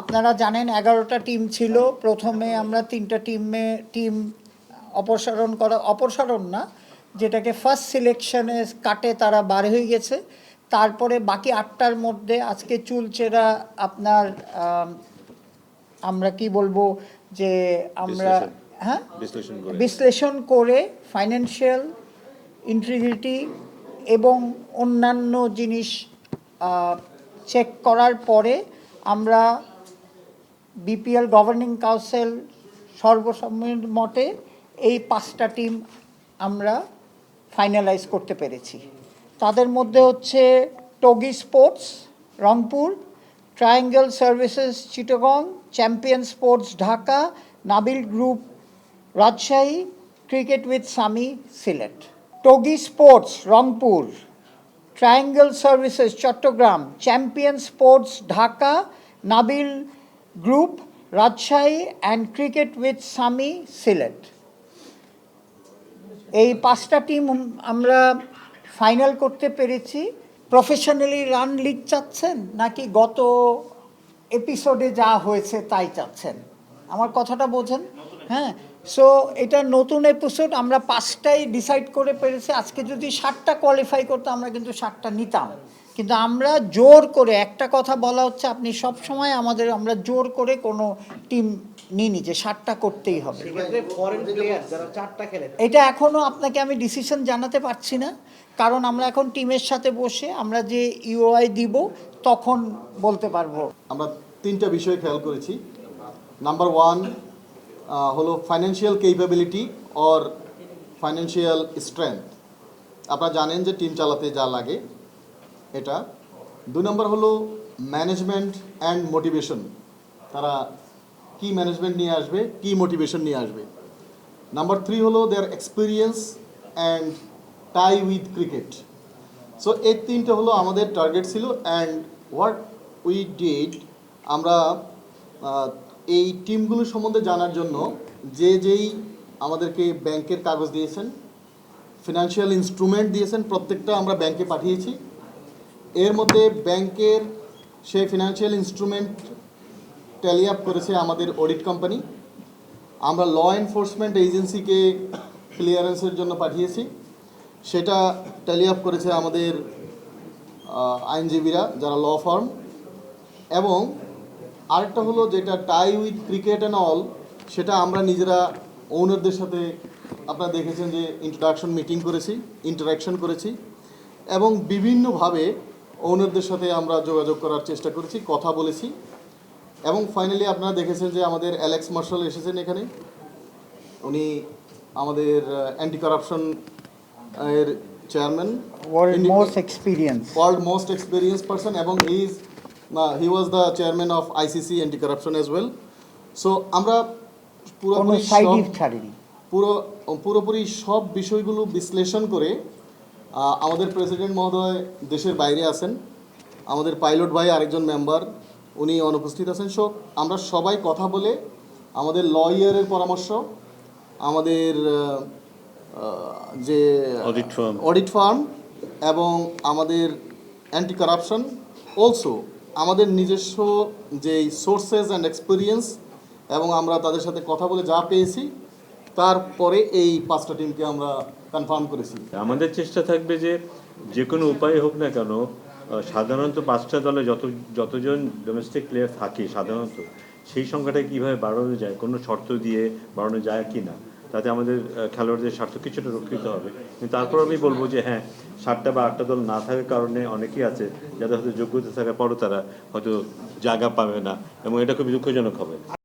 আপনারা জানেন এগারোটা টিম ছিল। প্রথমে আমরা তিনটা টিমে টিম অপসারণ করা অপসারণ না যেটাকে ফার্স্ট সিলেকশনে কাটে তারা বার হয়ে গেছে। তারপরে বাকি আটটার মধ্যে আজকে চুলচেরা আপনার আমরা কি বলব যে আমরা হ্যাঁ? বিশ্লেষণ করে। বিশ্লেষণ করে ফাইন্যান্সিয়াল ইন্টিগ্রিটি এবং অন্যান্য জিনিস চেক করার পরে আমরা বিপিএল গভর্নিং কাউন্সিল সর্বসম্মত মতে এই পাঁচটা টিম আমরা ফাইনালাইজ করতে পেরেছি। তাদের মধ্যে হচ্ছে Togi sports Rangpur triangle services Chittagong champion sports Dhaka Nabil group Rajshahi cricket with Sami Sylhet Togi sports Rangpur. Triangle services Chattogram champion sports Dhaka Nabil group Rajshahi and cricket with Sami Sylhet এই পাঁচটা team আমরা final করতে পেরেছি। Professionally run league চাচ্ছেন নাকি গত এপিসোডে যা হয়েছে তাই চাচ্ছেন? আমার কথাটা বোঝেন? হ্যাঁ সো এটা নতুন এপিসোড আমরা পাঁচটাই ডিসাইড করে পেরেছি। আজকে যদি ষাটটা কোয়ালিফাই করতো আমরা কিন্তু ষাটটা নিতাম। কিন্তু আমরা জোর করে একটা কথা বলা হচ্ছে আপনি সব সময় আমাদের আমরা জোর করে কোনো টিম নিইনি যে ষাটটা করতেই হবে। সেক্ষেত্রে ফরেন প্লেয়ার যারা চারটা খেলে এটা এখনও আপনাকে আমি ডিসিশন জানাতে পারছি না। কারণ আমরা এখন টিমের সাথে বসে আমরা যে ইউআই দিব তখন বলতে পারব। আমরা তিনটা বিষয় খেয়াল করেছি। নাম্বার ওয়ান হলো financial capability or financial strength আপনারা জানেন যে টিম চালাতে যা লাগে, এটা। দুই নম্বর হলো ম্যানেজমেন্ট অ্যান্ড মোটিভেশন তারা কি ম্যানেজমেন্ট নিয়ে আসবে, কি মোটিভেশন নিয়ে আসবে। নাম্বার থ্রি হলো their experience and tie with cricket so এই তিনটে হলো আমাদের টার্গেট ছিল অ্যান্ড হোয়াট উই ডিড আমরা এই টিমগুলো সম্বন্ধে জানার জন্য যে যেই আমাদেরকে ব্যাংকের কাগজ দিয়েছেন ফিনান্সিয়াল ইনস্ট্রুমেন্ট দিয়েছেন, প্রত্যেকটা আমরা ব্যাংকে পাঠিয়েছি। এর মধ্যে ব্যাংকের সেই ফিনান্সিয়াল ইনস্ট্রুমেন্ট ট্যালি আপ করেছে আমাদের অডিট কোম্পানি আমরা ল এনফোর্সমেন্ট এজেন্সিকে ক্লিয়ারেন্সের জন্য পাঠিয়েছি। সেটা ট্যালি আপ করেছে আমাদের আইনজীবীরা যারা ল ফার্ম এবং আরেকটা হলো যেটা tie with cricket and all সেটা আমরা নিজেরা ওনারদের সাথে আপনারা দেখেছেন যে ইন্ট্রোডাকশন মিটিং করেছি ইন্টারাকশন করেছি এবং বিভিন্নভাবে ওনারদের সাথে আমরা যোগাযোগ করার চেষ্টা করেছি কথা বলেছি। এবং ফাইনালি আপনারা দেখেছেন যে আমাদের অ্যালেক্স মার্শাল এসেছেন এখানে। উনি আমাদের অ্যান্টি কারাপশন এর chairman world most experience world most experience person এবং is he was the chairman of ICC anti corruption as well so আমরা পুরোপুরি পুরো পুরোপুরি সব বিষয়গুলো বিশ্লেষণ করে আমাদের প্রেসিডেন্ট মহোদয় দেশের বাইরে আছেন। আমাদের পাইলট ভাই আরেকজন মেম্বার উনি অনুপস্থিত আছেন। সো আমরা সবাই কথা বলে আমাদের লয়ারের পরামর্শ আমাদের যে. অডিট ফার্ম এবং আমাদের অ্যান্টি কারাপশন অলসো আমাদের নিজস্ব যে সোর্সেস অ্যান্ড এক্সপিরিয়েন্স এবং আমরা তাদের সাথে কথা বলে যা পেয়েছি, তারপরে এই পাঁচটা টিমকে আমরা কনফার্ম করেছি। আমাদের চেষ্টা থাকবে যে যে কোনো উপায়ে হোক না কেন সাধারণত পাঁচটা দলে যত, যতজন ডোমেস্টিক প্লেয়ার থাকে সাধারণত, সেই সংখ্যাটা কীভাবে বাড়ানো যায়, কোনো শর্ত দিয়ে বাড়ানো যায় কি না তাতে আমাদের খেলোয়াড়দের স্বার্থ কিছুটা রক্ষিত হবে। কিন্তু তারপর আমি বলব যে হ্যাঁ সাতটা বা আটটা দল না থাকার কারণে অনেকেই আছে যাদের হয়তো যোগ্যতা থাকার পরও তারা হয়তো জায়গা পাবে না এবং এটা খুবই দুঃখজনক হবে।